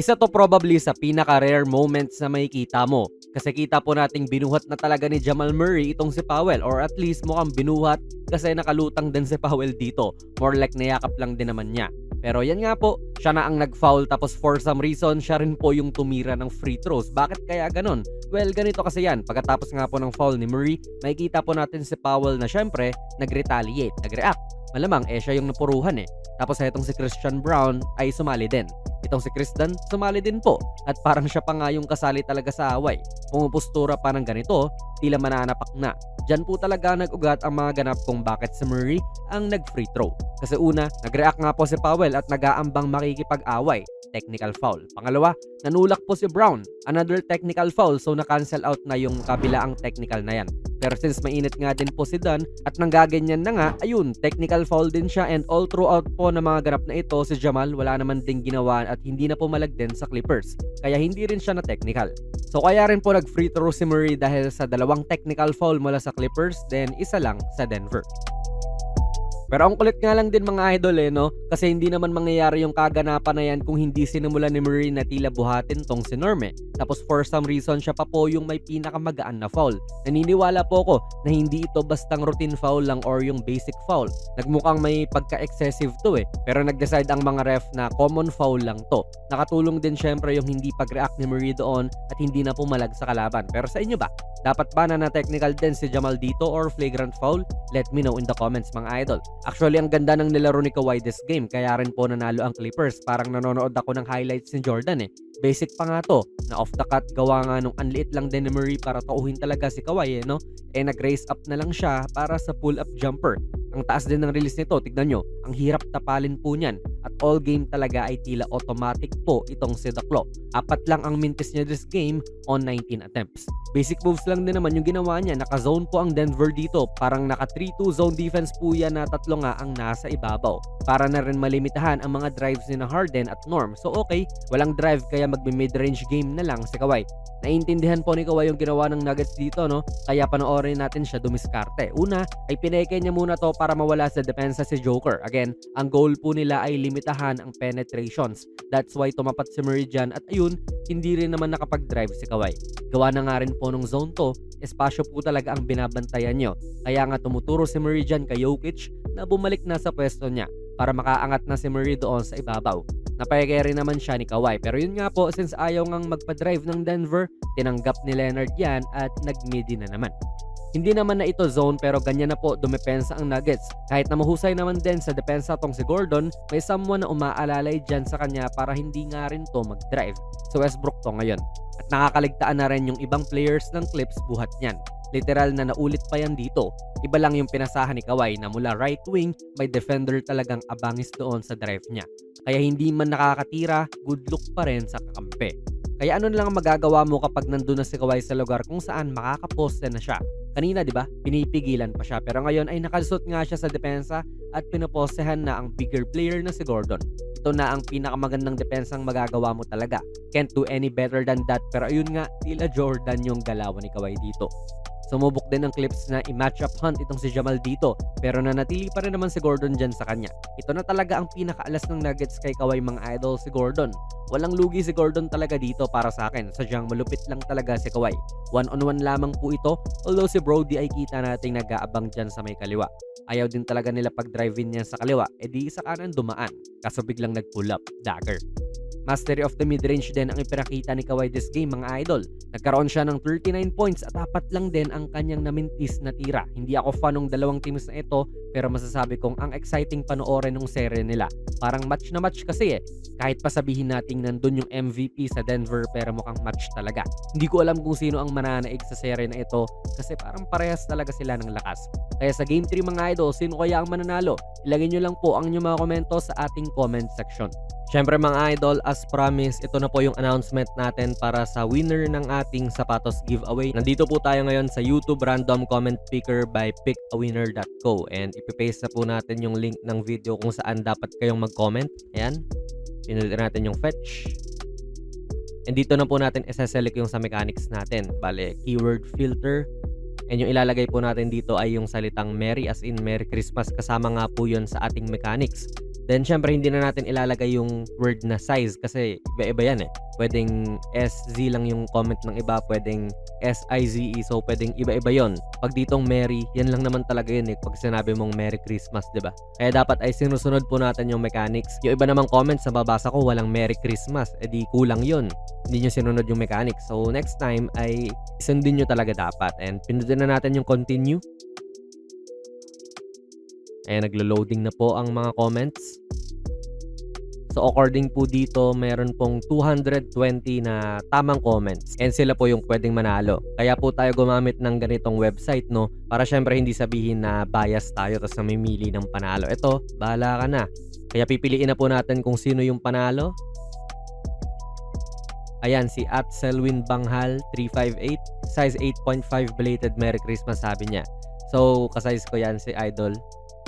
Isa to probably sa pinaka-rare moments na makikita mo. Kasi kita po nating binuhat na talaga ni Jamal Murray itong si Powell or at least mukhang binuhat kasi nakalutang din si Powell dito. More like nayakap lang din naman niya. Pero yan nga po, siya na ang nag-foul tapos for some reason siya rin po yung tumira ng free throws. Bakit kaya ganun? Well, ganito kasi yan. Pagkatapos nga po ng foul ni Murray, makikita po natin si Powell na syempre nag-retaliate, nag-react. Malamang eh siya yung napuruhan eh. Tapos itong si Christian Brown ay sumali din. Itong si Chris Dunn, sumali din po. At parang siya pa nga yung kasali talaga sa away. Pumupustura pa ng ganito, tila mananapak na. Diyan po talaga nag-ugat ang mga ganap kung bakit si Murray ang nag-free throw. Kasi una, nag-react nga po si Powell at nag-aambang makikipag-away. Technical foul. Pangalawa, nanulak po si Brown. Another technical foul so na-cancel out na yung kabilaang technical na yan. Pero since mainit nga din po si Dunn at nanggaganyan na nga, ayun, technical foul din siya and all throughout po ng mga ganap na ito, si Jamal wala naman ding ginawa at hindi na pumalag din sa Clippers. Kaya hindi rin siya na technical. So kaya rin po nag-free throw si Murray dahil sa dalawang technical foul mula sa Clippers, then isa lang sa Denver. Pero ang kulit nga lang din mga idol eh, no? Kasi hindi naman mangyayari yung kaganapan na yan kung hindi sinimulan ni Murray na tila buhatin tong si Norme. Tapos for some reason, siya pa po yung may pinakamagaan na foul. Naniniwala po ko na hindi ito bastang routine foul lang or yung basic foul. Nagmukhang may pagka-excessive to eh. Pero nag-decide ang mga ref na common foul lang to. Nakatulong din syempre yung hindi pag-react ni Murray doon at hindi na pumalag sa kalaban. Pero sa inyo ba? Dapat ba na na-technical din si Jamal dito or flagrant foul? Let me know in the comments mga idol. Actually, ang ganda ng nilaro ni Kawhi this game, kaya rin po nanalo ang Clippers. Parang nanonood ako ng highlights ni Jordan eh. Basic pa nga to, na off the cut gawa nga nung anliit lang din ni Murray para tauhin talaga si Kawhi eh, no? Eh nag-raise up na lang siya para sa pull-up jumper. Ang taas din ng release nito, tignan nyo, ang hirap tapalin po niyan. At all game talaga ay tila automatic po itong si Daklo. Apat lang ang mintis niya this game on 19 attempts. Basic moves lang din naman yung ginawa niya. Naka-zone po ang Denver dito. Parang naka 3-2 zone defense po yan na tatlo nga ang nasa ibabaw. Para na rin malimitahan ang mga drives ni na Harden at Norm. So okay, walang drive kaya magbe-mid-range game na lang si Kawhi. Naiintindihan po ni Kawhi yung ginawa ng Nuggets dito no, kaya panoorin natin siya dumiskarte. Una ay pineke niya muna to para mawala sa depensa si Joker. Again, ang goal po nila ay limitahan ang penetrations. That's why tumapat si Murray dyan at ayun, hindi rin naman nakapag-drive si Kawhi. Gawa na nga rin po nung zone to, espasyo po talaga ang binabantayan nyo. Kaya nga tumuturo si Murray dyan kay Jokic na bumalik na sa pwesto niya para makaangat na si Murray doon sa ibabaw. Napayagay naman siya ni Kawhi. Pero yun nga po, since ayaw ngang magpa-drive ng Denver, tinanggap ni Leonard yan at nag-midi na naman. Hindi naman na ito zone pero ganyan na po dumepensa ang Nuggets. Kahit na mahusay naman din sa depensa tong si Gordon, may someone na umaalalay dyan sa kanya para hindi nga rin to mag-drive. So Westbrook to ngayon. At nakakaligtaan na rin yung ibang players ng Clips buhat niyan. Literal na naulit pa yan dito. Iba lang yung pinasahan ni Kawhi na mula right wing, may defender talagang abangis doon sa drive niya. Kaya hindi man nakakatira, good look pa rin sa kakampi. Kaya ano lang ang magagawa mo kapag nandun na si Kawhi sa lugar kung saan makakaposte na siya. Kanina 'di ba? Pinipigilan pa siya pero ngayon ay nakalusot nga siya sa depensa at pinopostehan na ang bigger player na si Gordon. Ito na ang pinakamagandang depensang magagawa mo talaga. Can't do any better than that pero ayun nga, tila Jordan yung galawan ni Kawhi dito. Sumubok din ng clips na i-match up hunt itong si Jamal dito pero nanatili pa rin naman si Gordon dyan sa kanya. Ito na talaga ang pinakaalas ng Nuggets kay Kawhi mga idol si Gordon. Walang lugi si Gordon talaga dito para sa akin. Sadyang malupit lang talaga si Kawhi. One-on-one lamang po ito although si Brody ay kita nating nag-aabang dyan sa may kaliwa. Ayaw din talaga nila pag-drive-in niya sa kaliwa, edi sa kanan dumaan. Kaso biglang nag-pull up, dagger. Mastery of the mid-range din ang ipinakita ni Kawhi this game mga idol. Nagkaroon siya ng 39 points at apat lang din ang kanyang namintis na tira. Hindi ako fan ng dalawang teams na ito pero masasabi kong ang exciting panoorin ng serye nila. Parang match na match kasi eh. Kahit pa sabihin nating nandun yung MVP sa Denver pero mukhang match talaga. Hindi ko alam kung sino ang mananaig sa serye na ito kasi parang parehas talaga sila ng lakas. Kaya sa Game 3 mga idol, sino kaya ang mananalo? Ilagay nyo lang po ang inyong mga komento sa ating comment section. Siyempre mga idol, as promised, ito na po yung announcement natin para sa winner ng ating sapatos giveaway. Nandito po tayo ngayon sa YouTube random comment picker by pickawinner.co and ipipaste na po natin yung link ng video kung saan dapat kayong mag-comment. Ayan, pinulit natin yung fetch. And dito na po natin isa-select yung sa mechanics natin. Bale, keyword filter. And yung ilalagay po natin dito ay yung salitang Merry as in Merry Christmas kasama nga po yun sa ating mechanics. Then syempre hindi na natin ilalagay yung word na size kasi iba-iba yan eh. Pwedeng SZ lang yung comment ng iba, pwedeng S-I-Z-E, so pwedeng iba-iba yon. Pag ditong Merry, yan lang naman talaga yun eh pag sinabi mong Merry Christmas, di ba? Kaya dapat ay sinusunod po natin yung mechanics. Yung iba namang comments na babasa ko, walang Merry Christmas, edi kulang yun. Hindi nyo sinunod yung mechanics. So next time ay sundin nyo talaga dapat. And pindutin na natin yung continue. Ayan, naglo-loading na po ang mga comments. So according po dito, meron pong 220 na tamang comments and sila po yung pwedeng manalo. Kaya po tayo gumamit ng ganitong website no para syempre hindi sabihin na bias tayo tapos namimili ng panalo. Ito, bahala ka na. Kaya pipiliin na po natin kung sino yung panalo. Ayan, si at Selwyn Banghal 358, size 8.5 belated Merry Christmas sabi niya. So, kasize ko yan si Idol.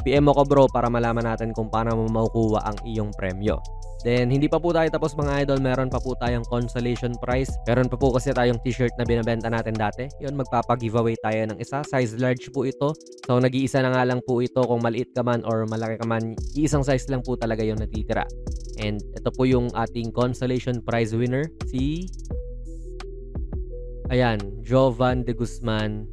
PM mo ko bro para malaman natin kung paano mo makukuha ang iyong premyo. Then, hindi pa po tayo tapos mga idol. Meron pa po tayong consolation prize. Meron pa po kasi tayong t-shirt na binabenta natin dati. Yun, magpapag-giveaway tayo ng isa. Size large po ito. So, nag-iisa na nga lang po ito kung maliit ka man or malaki ka man. Iisang size lang po talaga yung natitira. And ito po yung ating consolation prize winner. Si... Ayan, Jovan de Guzman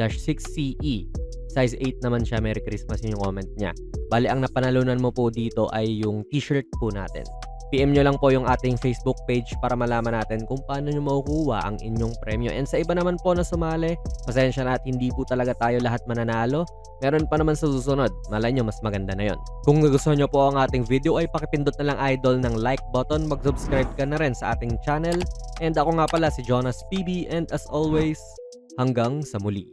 dash 6CE. Size 8 naman siya. Merry Christmas yun yung comment niya. Bali, ang napanalunan mo po dito ay yung t-shirt po natin. PM nyo lang po yung ating Facebook page para malaman natin kung paano nyo makukuha ang inyong premyo. And sa iba naman po na sumali, pasensya na at hindi po talaga tayo lahat mananalo. Meron pa naman sa susunod. Malay nyo, mas maganda na yon. Kung nagustuhan nyo po ang ating video ay pakipindot na lang idol ng like button. Mag-subscribe ka na rin sa ating channel. And ako nga pala si Jonas PB and as always, hanggang sa muli.